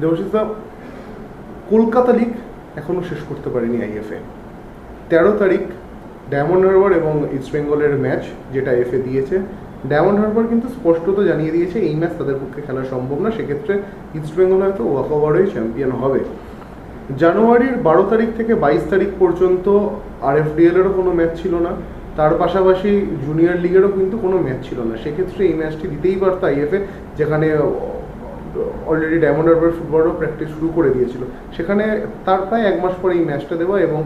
দেবশিতা Kolkata league এখনও শেষ করতে পারেনি আইএফএ তেরো তারিখ ডায়মন্ড হারবার এবং ইস্ট বেঙ্গলের ম্যাচ যেটা এফএ দিয়েছে। ডায়মন্ড হারবার কিন্তু স্পষ্টত জানিয়ে দিয়েছে, এই ম্যাচ তাদের পক্ষে খেলা সম্ভব না। সেক্ষেত্রে ইস্ট বেঙ্গল হয়তো ওয়াক ওভারেই চ্যাম্পিয়ন হবে। জানুয়ারির বারো তারিখ থেকে বাইশ তারিখ পর্যন্ত আর এফ এরও কোনো ম্যাচ ছিল না। তার পাশাপাশি জুনিয়র লিগেরও কিন্তু কোনো ম্যাচ ছিল না। সেক্ষেত্রে এই ম্যাচটি দিতেই পারত আইএফএ যেখানে অলরেডি ডায়মন্ড হারবার ফুটবলও প্র্যাকটিস শুরু করে দিয়েছিল। সেখানে তার প্রায় এক মাস পরে এই ম্যাচটা দেওয়া এবং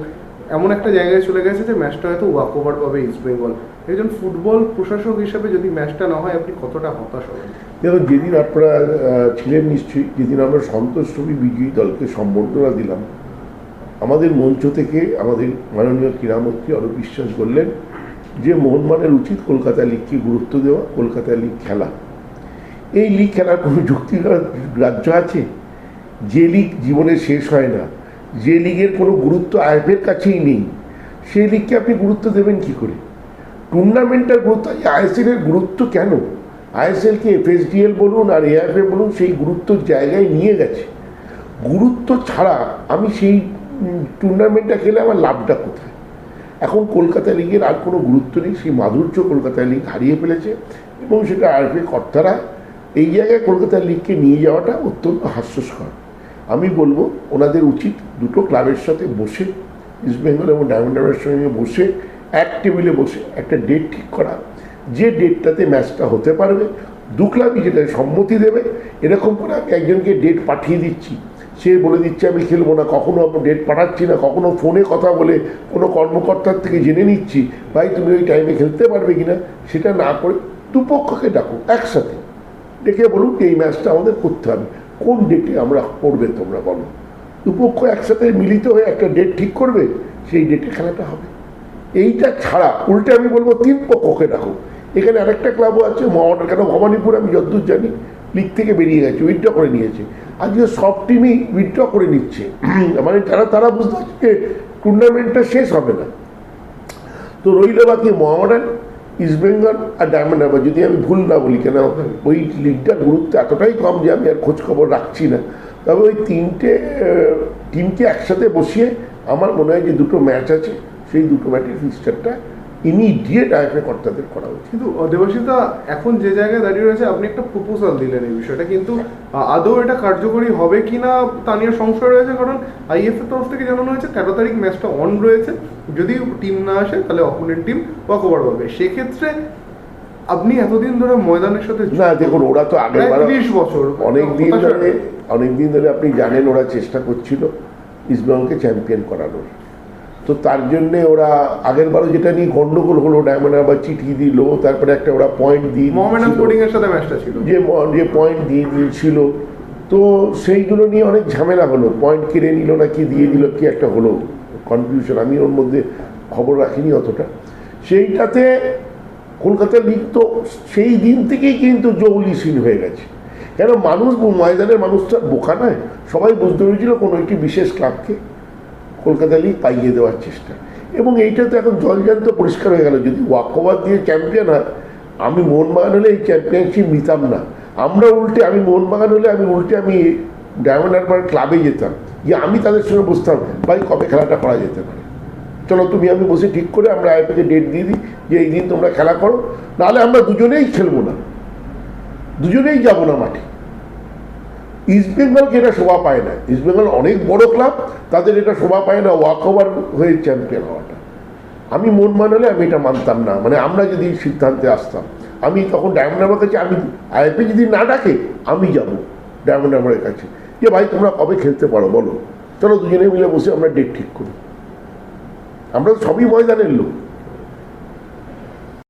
এমন একটা জায়গায় চলে গেছে যে ম্যাচটা হয়তো ওয়াক ওভার পাবে ইস্ট বেঙ্গল একজন ফুটবল প্রশাসক হিসেবে যদি ম্যাচটা না হয়, আপনি কতটা হতাশ হবেন? দেখুন, যেদিন আপনারা ছিলেন নিশ্চয়ই, যেদিন আমরা সন্তোষ ছবি বিজয়ী দলকে সম্বর্ধনা দিলাম, আমাদের মঞ্চ থেকে আমাদের মাননীয় ক্রীড়ামন্ত্রী অরূপ বিশ্বাস বললেন যে মোহনবাগানের উচিত কলকাতা লিগকে গুরুত্ব দেওয়া, কলকাতা লিগ খেলা। এই লিগ খেলার কোনো যুক্তিকর রাজ্য আছে? যে লিগ জীবনে শেষ হয় না, যে লিগের কোনো গুরুত্ব আইএফের কাছেই নেই, সেই লিগকে আপনি গুরুত্ব দেবেন কি করে? টুর্নামেন্টের গুরুত্ব আইএসএল এর গুরুত্ব কেন? আইএসএলকে এফএসডিএল বলুন আর এআইএফএ বলুন সেই গুরুত্বর জায়গায় নিয়ে গেছে। গুরুত্ব ছাড়া আমি সেই টুর্নামেন্টটা খেলে আমার লাভটা কোথায়? এখন কলকাতা লিগের আর কোনো গুরুত্ব নেই, সেই মাধুর্য কলকাতা লিগ হারিয়ে ফেলেছে এবং সেটা আরপি কর্তারা এই জায়গায় কলকাতা লিগকে নিয়ে যাওয়াটা অত্যন্ত হাস্যস্কর। আমি বলব, ওনাদের উচিত দুটো ক্লাবের সাথে বসে, ইস্ট বেঙ্গল এবং ডায়মন্ড হারবারের সঙ্গে বসে, এক টেবিলে বসে একটা ডেট ঠিক করা। যে ডেটটাতে ম্যাচটা হতে পারবে, দু ক্লাবই যেটা সম্মতি দেবে, এরকম করে আমি একজনকে ডেট পাঠিয়ে দিচ্ছি। সে বলে দিচ্ছে, আমি খেলব না, কখনো আমি ডেট পাঠাচ্ছি না, কখনো ফোনে কথা বলে কোনো কর্মকর্তার থেকে জেনে নিচ্ছি। ভাই, তুমি ওই টাইমে খেলতে পারবে কিনা? সেটা না করে দুপক্ষকে ডাকো, একসাথে। ডেকে বলুন এই ম্যাচটা আমাদের করতে হবে। কোন ডেটে আমরা করবে তোমরা বলো। দুপক্ষ একসাথে মিলিত হয়ে একটা ডেট ঠিক করবে, সেই ডেটে খেলাটা হবে। এইটা ছাড়া উল্টে আমি বলব তিন পক্ষকে রাখো। এখানে আরেকটা ক্লাবও আছে মহামাটার কেন? ভবানীপুর আমি যতদূর জানি লিগ থেকে বেরিয়ে গেছে উইথড্র করে নিয়েছে। আজকে সব টিমই উইথড্র করে নিচ্ছে। মানে তারা তারা বুঝতে পারছে যে টুর্নামেন্টটা শেষ হবে না। তো রইল বাকি মোহামেডান ইস্টবেঙ্গল আর ডায়মন্ড হারবার। যদি আমি ভুল না বলি, কেন? ওই লিগটার গুরুত্ব এতটাই কম যে আমি আর খোঁজ খবর রাখছি না। তবে ওই তিনটে টিমকে একসাথে বসিয়ে আমার মনে হয় যে দুটো ম্যাচ আছে, সেই দুটো ম্যাচের ফিক্সচারটা ইমিডিয়েট আইএফএ কর্তাদের করা উচিত। কিন্তু দেবশিতা এখন যে জায়গায় দাঁড়িয়ে রয়েছে আপনি একটা প্রপোজাল দিলেন এই বিষয়টা কিন্তু আদৌ এটা কার্যকরী হবে কিনা তা নিয়ে সংশয় রয়েছে কারণ আইএফ এর তরফ থেকে জানানো হয়েছে তেরো তারিখ ম্যাচটা অন রয়েছে। যদি টিম না আসে তাহলে অপোনেন্ট টিম ওভার পাবে। সেক্ষেত্রে আপনি এতদিন ধরে ময়দানের সাথে না দেখুন ওরা তো তিরিশ বছর অনেক দিন ধরে অনেক দিন ধরে আপনি জানেন ওরা চেষ্টা করছিল ইস্টবেঙ্গলকে চ্যাম্পিয়ন করানোর। তো তার জন্যে ওরা আগের বারও যেটা নিয়ে গন্ডগোল হলো ডায়মন্ড আবার চিঠি দিল তারপরে একটা ওরা পয়েন্ট দিয়ে মোহামেডান দিচ্ছিল। এর সাথে ম্যাচটা ছিল। যে যে পয়েন্ট দিয়ে দিয়েছিল। তো সেইগুলো নিয়ে অনেক ঝামেলা হলো। পয়েন্ট কেড়ে নিল না কি দিয়ে দিল কি একটা হলো। কনফিউশন আমি ওর মধ্যে খবর রাখিনি অতটা। সেইটাতে কলকাতা লিগ তো সেই দিন থেকেই কিন্তু জৌলিসীন হয়ে গেছে। কেন মানুষ ময়দানের মানুষ তো আর বোকা নয়। সবাই বুঝতে পেরেছিল কোনো একটি বিশেষ ক্লাবকে। কলকাতা লিগ পাইয়ে দেওয়ার চেষ্টা। এবং এইটা তো এখন জলজান্ত পরিষ্কার হয়ে গেল। যদি ওয়াকওভার দিয়ে চ্যাম্পিয়ন হয়, আমি মোহনবাগান হলে এই চ্যাম্পিয়নশিপ নিতাম না। আমরা উল্টে, আমি মোহনবাগান হলে আমি উল্টে আমি ডায়মন্ড হারবার ক্লাবে যেতাম। যে আমি তাদের সঙ্গে বসতাম, ভাই কবে খেলাটা করা যেতে পারে? চলো তুমি আমি বসে ঠিক করে আমরা আইপিকে ডেট দিয়ে দিই যে এই দিন তোমরা খেলা করো। নাহলে আমরা দুজনেই খেলব না। দুজনেই যাব না মাঠে। ইস্টবেঙ্গলকে এটা শোভা পায় না। ইস্টবেঙ্গল অনেক বড় ক্লাব তাদের এটা শোভা পায় না ওয়াক ওভার হয়ে চ্যাম্পিয়ন হওয়াটা। আমি মন মানালে আমি এটা মানতাম না। মানে আমরা যদি সিদ্ধান্তে আসতাম, আমি তখন ডায়মন্ড হারবার কাছে, আমি আইপি যদি না ডাকে, আমি যাব ডায়মন্ড হারবারের কাছে। যে ভাই, তোমরা কবে খেলতে পারো, বলো। চলো দুজনে মিলে বসে আমরা ডেট ঠিক করি। আমরা সবই ময়দানের লোক।